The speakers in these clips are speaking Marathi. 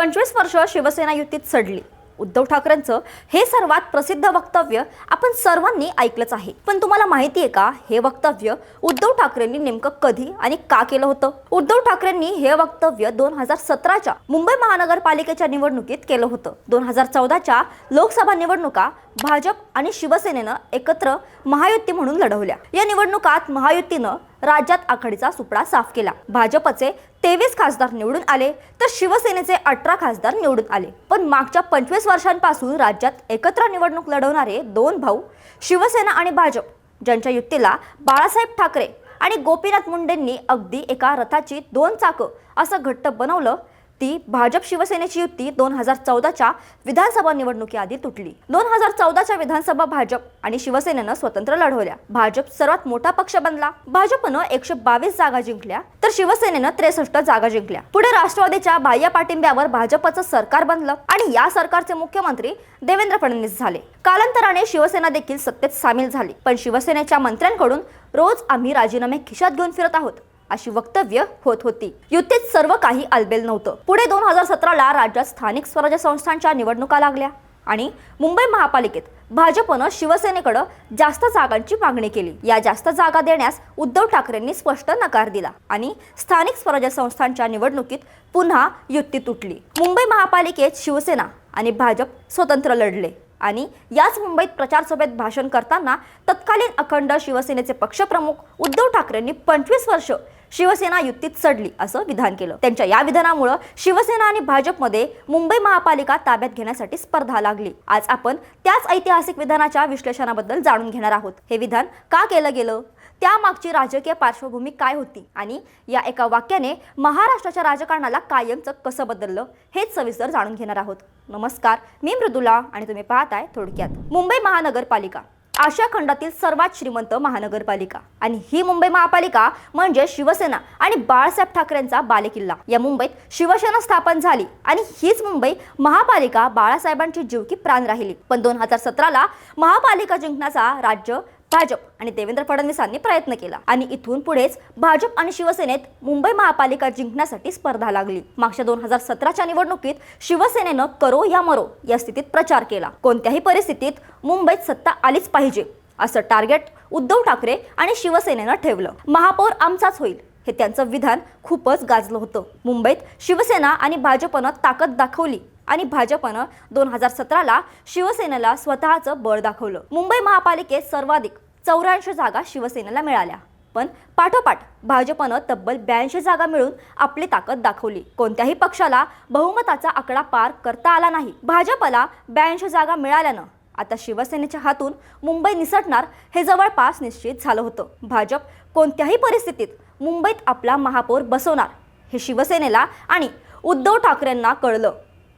पंचवीस वर्ष शिवसेना युतीत सडली. उद्धव ठाकरेंचं हे सर्वात प्रसिद्ध वक्तव्य आपण सर्वांनी ऐकलंच आहे. पण तुम्हाला माहिती आहे का हे वक्तव्य उद्धव ठाकरेंनी नेमकं कधी आणि का केलं होतं? उद्धव ठाकरेंनी हे वक्तव्य दोन हजार सतराच्या मुंबई महानगरपालिकेच्या निवडणुकीत केलं होतं. दोन हजार चौदाच्या लोकसभा निवडणुका भाजप आणि शिवसेनेनं एकत्र महायुती म्हणून लढवल्या. या निवडणुकात महायुतीनं राज्यात आघाडीचा सुपडा साफ केला. भाजपचे तेवीस खासदार निवडून आले तर शिवसेनेचे अठरा खासदार निवडून आले. पण मागच्या पंचवीस वर्षांपासून राज्यात एकत्र निवडणूक लढवणारे दोन भाऊ शिवसेना आणि भाजप ज्यांच्या युतीला बाळासाहेब ठाकरे आणि गोपीनाथ मुंडेंनी अगदी एका रथाची दोन चाकं असं घट्ट बनवलं ती भाजप शिवसेनेची युती दोन हजार चौदाच्या विधानसभा निवडणुकीआधी तुटली. दोन हजार चौदाच्या विधानसभा भाजप आणि शिवसेनेनं स्वतंत्र लढवल्या. भाजप सर्वात मोठा पक्ष बनला. भाजपनं एकशे बावीस जागा जिंकल्या तर शिवसेनेनं त्रेसष्ट जागा जिंकल्या. पुढे राष्ट्रवादीच्या बाह्य पाठिंब्यावर भाजपचं सरकार बनलं आणि या सरकारचे मुख्यमंत्री देवेंद्र फडणवीस झाले. कालांतराने शिवसेना देखील सत्तेत सामील झाली. पण शिवसेनेच्या मंत्र्यांकडून रोज आम्ही राजीनामे खिशात घेऊन फिरत आहोत. अशी वक्तव्य होत होती. युतीत सर्व काही अलबेल नव्हतं. पुढे दोन हजार सतराला राज्यात स्थानिक स्वराज्य संस्थांच्या निवडणुका लागल्या आणि मुंबई महापालिकेत भाजपनं शिवसेनेकडं जास्त जागांची मागणी केली. या जास्त जागा देण्यास उद्धव ठाकरेंनी स्पष्ट नकार दिला आणि स्थानिक स्वराज्य संस्थांच्या निवडणुकीत पुन्हा युती तुटली. मुंबई महापालिकेत शिवसेना आणि भाजप स्वतंत्र लढले आणि याच मुंबईत प्रचार सभेत भाषण करताना तत्कालीन अखंड शिवसेनेचे पक्षप्रमुख उद्धव ठाकरेंनी पंचवीस वर्ष शिवसेना युतीत चढली असं विधान केलं. त्यांच्या या विधानामुळं शिवसेना आणि भाजपमध्ये मुंबई महापालिका ताब्यात घेण्यासाठी स्पर्धा लागली. आज आपण त्याच ऐतिहासिक विधानाच्या विश्लेषणाबद्दल जाणून घेणार आहोत. हे विधान का केलं गेलं? त्यामागची राजकीय पार्श्वभूमी काय होती? आणि या एका वाक्याने महाराष्ट्राच्या राजकारणाला कायमचं कसं बदललं? हेच सविस्तर जाणून घेणार आहोत. नमस्कार मी मृदुला आणि तुम्ही पाहताय थोडक्यात. मुंबई महानगरपालिका. आशिया खंडातील सर्वात श्रीमंत महानगरपालिका. आणि ही मुंबई महापालिका म्हणजे शिवसेना आणि बाळासाहेब ठाकरेंचा बालेकिल्ला. या मुंबईत शिवसेना स्थापन झाली आणि हीच मुंबई महापालिका बाळासाहेबांची जीवकी प्राण राहिली. पण दोन हजार सतराला महापालिका जिंकण्याचा राज्य भाजप आणि देवेंद्र फडणवीसांनी प्रयत्न केला. आणि इथून पुढेच भाजप आणि शिवसेनेत मुंबई महापालिका जिंकण्यासाठी स्पर्धा लागली. मागच्या दोन हजार सतराच्या निवडणुकीत शिवसेनेनं करो या मरो या स्थितीत प्रचार केला. कोणत्याही परिस्थितीत मुंबईत सत्ता आलीच पाहिजे असं टार्गेट उद्धव ठाकरे आणि शिवसेनेनं ठेवलं. महापौर आमचाच होईल हे त्यांचं विधान खूपच गाजलं होतं. मुंबईत शिवसेना आणि भाजपनं ताकद दाखवली आणि भाजपनं दोन हजार सतराला शिवसेनेला स्वतःचं बळ दाखवलं. मुंबई महापालिकेत सर्वाधिक चौऱ्याऐंशी जागा शिवसेनेला मिळाल्या. पण पाठोपाठ भाजपनं तब्बल ब्याऐंशी जागा मिळून आपली ताकद दाखवली. कोणत्याही पक्षाला बहुमताचा आकडा पार करता आला नाही. भाजपला ब्याऐंशी जागा मिळाल्यानं आता शिवसेनेच्या हातून मुंबई निसटणार हे जवळपास निश्चित झालं होतं. भाजप कोणत्याही परिस्थितीत मुंबईत आपला महापौर बसवणार हे शिवसेनेला आणि उद्धव ठाकरेंना कळलं.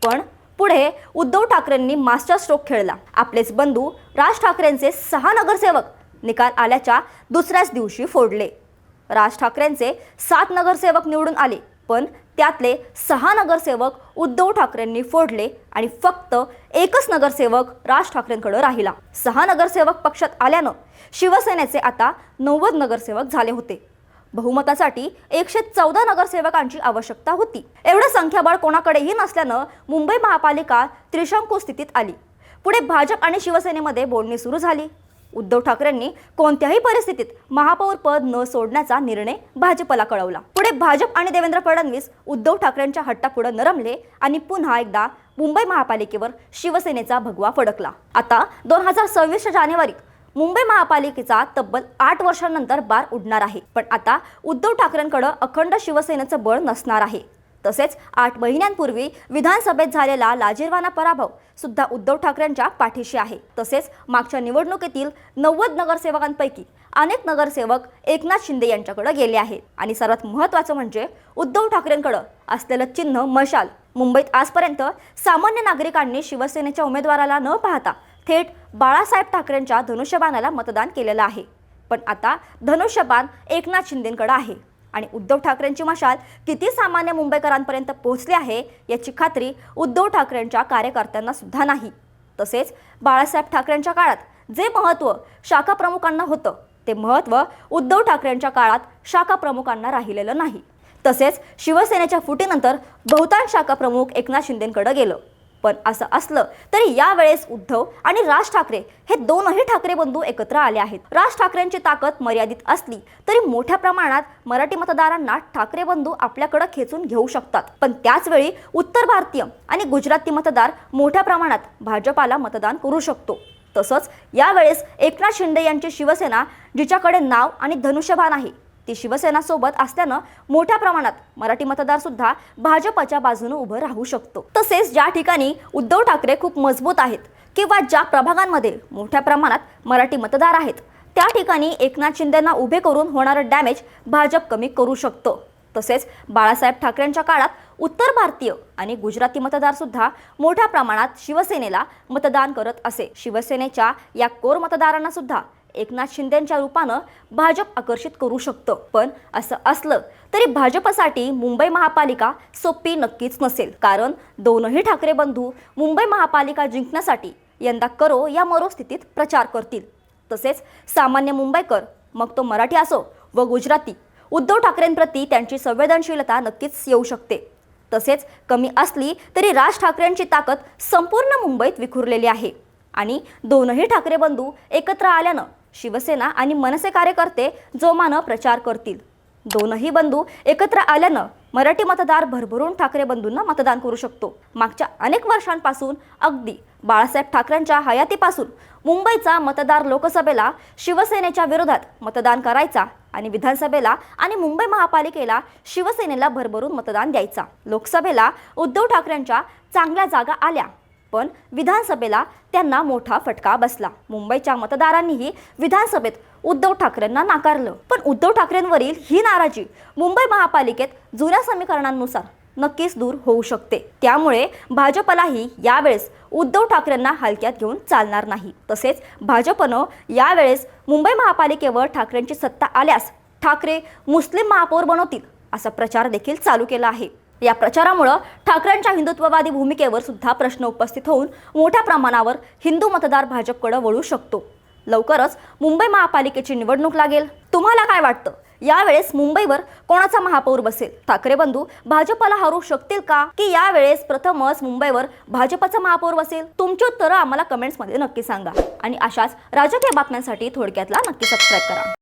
पण पुढे उद्धव ठाकरेंनी मास्टर स्ट्रोक खेळला. आपलेच बंधू राज ठाकरेंचे सहा नगरसेवक निकाल आल्याच्या दुसऱ्याच दिवशी फोडले. राज ठाकरेंचे सात नगरसेवक निवडून आले पण त्यातले सहा नगरसेवक उद्धव ठाकरेंनी फोडले आणि फक्त एकच नगरसेवक राज ठाकरेंकडे राहिला. सहा नगरसेवक पक्षात आल्यानं शिवसेनेचे आता नव्वद नगरसेवक झाले होते. बहुमतासाठी एकशे चौदा नगरसेवकांची आवश्यकता होती. एवढं संख्याबळ कोणाकडेही नसल्यानं मुंबई महापालिका त्रिशंकू स्थितीत आली. पुढे भाजप आणि शिवसेनेमध्ये बोलणी सुरू झाली. उद्धव ठाकरेंनी कोणत्याही परिस्थितीत महापौर पद न सोडण्याचा निर्णय भाजपला कळवला. पुढे भाजप आणि देवेंद्र फडणवीस उद्धव ठाकरेंच्या हट्टापुढे नरमले आणि पुन्हा एकदा मुंबई महापालिकेवर शिवसेनेचा भगवा फडकला. आता दोन हजार सव्वीसच्या जानेवारीत मुंबई महापालिकेचा तब्बल आठ वर्षांनंतर बार उडणार आहे. पण आता उद्धव ठाकरेंकडे अखंड शिवसेनेचं बळ नसणार आहे. तसेच आठ महिन्यांपूर्वी विधानसभेत झालेला लाजीरवाना पराभव सुद्धा उद्धव ठाकरेंच्या पाठीशी आहे. तसेच मागच्या निवडणुकीतील नव्वद नगरसेवकांपैकी अनेक नगरसेवक एकनाथ शिंदे यांच्याकडे गेले आहेत. आणि सर्वात महत्त्वाचं म्हणजे उद्धव ठाकरेंकडं असलेलं चिन्ह मशाल मुंबईत आजपर्यंत सामान्य नागरिकांनी शिवसेनेच्या उमेदवाराला न पाहता थेट बाळासाहेब ठाकरेंच्या धनुष्यबाणाला मतदान केलेलं आहे. पण आता धनुष्यबाण एकनाथ शिंदेकडे आहे आणि उद्धव ठाकरेंची मशाल किती सामान्य मुंबईकरांपर्यंत पोहोचली आहे याची खात्री उद्धव ठाकरेंच्या कार्यकर्त्यांना सुद्धा नाही. तसेच बाळासाहेब ठाकरेंच्या काळात जे महत्त्व शाखा प्रमुखांना होतं ते महत्त्व उद्धव ठाकरेंच्या काळात शाखा प्रमुखांना राहिलेलं नाही. तसेच शिवसेनेच्या फुटीनंतर बहुतांश शाखा प्रमुख एकनाथ शिंदेकडे गेलं. पण असं असलं तरी यावेळेस उद्धव आणि राज ठाकरे हे दोनही ठाकरे बंधू एकत्र आले आहेत. राज ठाकरेंची ताकद मर्यादित असली तरी मोठ्या प्रमाणात मराठी मतदारांना ठाकरे बंधू आपल्याकडे खेचून घेऊ शकतात. पण त्याचवेळी उत्तर भारतीय आणि गुजराती मतदार मोठ्या प्रमाणात भाजपाला मतदान करू शकतो. तसंच यावेळेस एकनाथ शिंदे यांची शिवसेना जिच्याकडे नाव आणि धनुष्यबाण आहे ती शिवसेना सोबत असल्यानं मोठ्या प्रमाणात मराठी मतदार सुद्धा भाजपच्या बाजूने उभं राहू शकतो. तसेच ज्या ठिकाणी उद्धव ठाकरे खूप मजबूत आहेत किंवा ज्या प्रभागांमध्ये मोठ्या प्रमाणात मराठी मतदार आहेत त्या ठिकाणी एकनाथ शिंदेना उभे करून होणारं डॅमेज भाजप कमी करू शकतो. तसेच बाळासाहेब ठाकरेंच्या काळात उत्तर भारतीय आणि गुजराती मतदारसुद्धा मोठ्या प्रमाणात शिवसेनेला मतदान करत असे. शिवसेनेच्या या कोर मतदारांना सुद्धा एकनाथ शिंदेच्या रूपानं भाजप आकर्षित करू शकतं. पण असं असलं तरी भाजपसाठी मुंबई महापालिका सोपी नक्कीच नसेल. कारण दोनही ठाकरे बंधू मुंबई महापालिका जिंकण्यासाठी यंदा करो या मरो स्थितीत प्रचार करतील. तसेच सामान्य मुंबईकर मग तो मराठी असो व गुजराती उद्धव ठाकरेंप्रती त्यांची संवेदनशीलता नक्कीच येऊ शकते. तसेच कमी असली तरी राज ठाकरेंची ताकद संपूर्ण मुंबईत विखुरलेली आहे. आणि दोनही ठाकरे बंधू एकत्र आल्यानं शिवसेना आणि मनसे कार्यकर्ते जोमानं प्रचार करतील. दोनही बंधू एकत्र आल्यानं मराठी मतदार भरभरून ठाकरे बंधूंना मतदान करू शकतो. मागच्या अनेक वर्षांपासून अगदी बाळासाहेब ठाकरेंच्या हयातीपासून मुंबईचा मतदार लोकसभेला शिवसेनेच्या विरोधात मतदान करायचा आणि विधानसभेला आणि मुंबई महापालिकेला शिवसेनेला भरभरून मतदान द्यायचा. लोकसभेला उद्धव ठाकरेंच्या चांगल्या जागा आल्या. पण विधानसभेला त्यांना मोठा फटका बसला. मुंबईच्या मतदारांनीही विधानसभेत उद्धव ठाकरेंना नाकारलं. पण उद्धव ठाकरेंवरील ही नाराजी मुंबई महापालिकेत जुन्या समीकरणांनुसार नक्कीच दूर होऊ शकते. त्यामुळे भाजपलाही यावेळेस उद्धव ठाकरेंना हलक्यात घेऊन चालणार नाही. तसेच भाजपनं यावेळेस मुंबई महापालिकेवर ठाकरेंची सत्ता आल्यास ठाकरे मुस्लिम महापौर बनवतील असा प्रचार देखील चालू केला आहे. या प्रचारामुळं ठाकरेंच्या हिंदुत्ववादी भूमिकेवर सुद्धा प्रश्न उपस्थित होऊन मोठ्या प्रमाणावर हिंदू मतदार भाजपकडे वळू शकतो. लवकरच मुंबई महापालिकेची निवडणूक लागेल. तुम्हाला काय वाटतं? यावेळेस मुंबईवर कोणाचा महापौर बसेल? ठाकरे बंधू भाजपला हरू शकतील का? की यावेळेस प्रथमच मुंबईवर भाजपचा महापौर बसेल? तुमची उत्तरं आम्हाला कमेंट्समध्ये नक्की सांगा. आणि अशाच राजकीय बातम्यांसाठी थोडक्यातला नक्की सबस्क्राईब करा.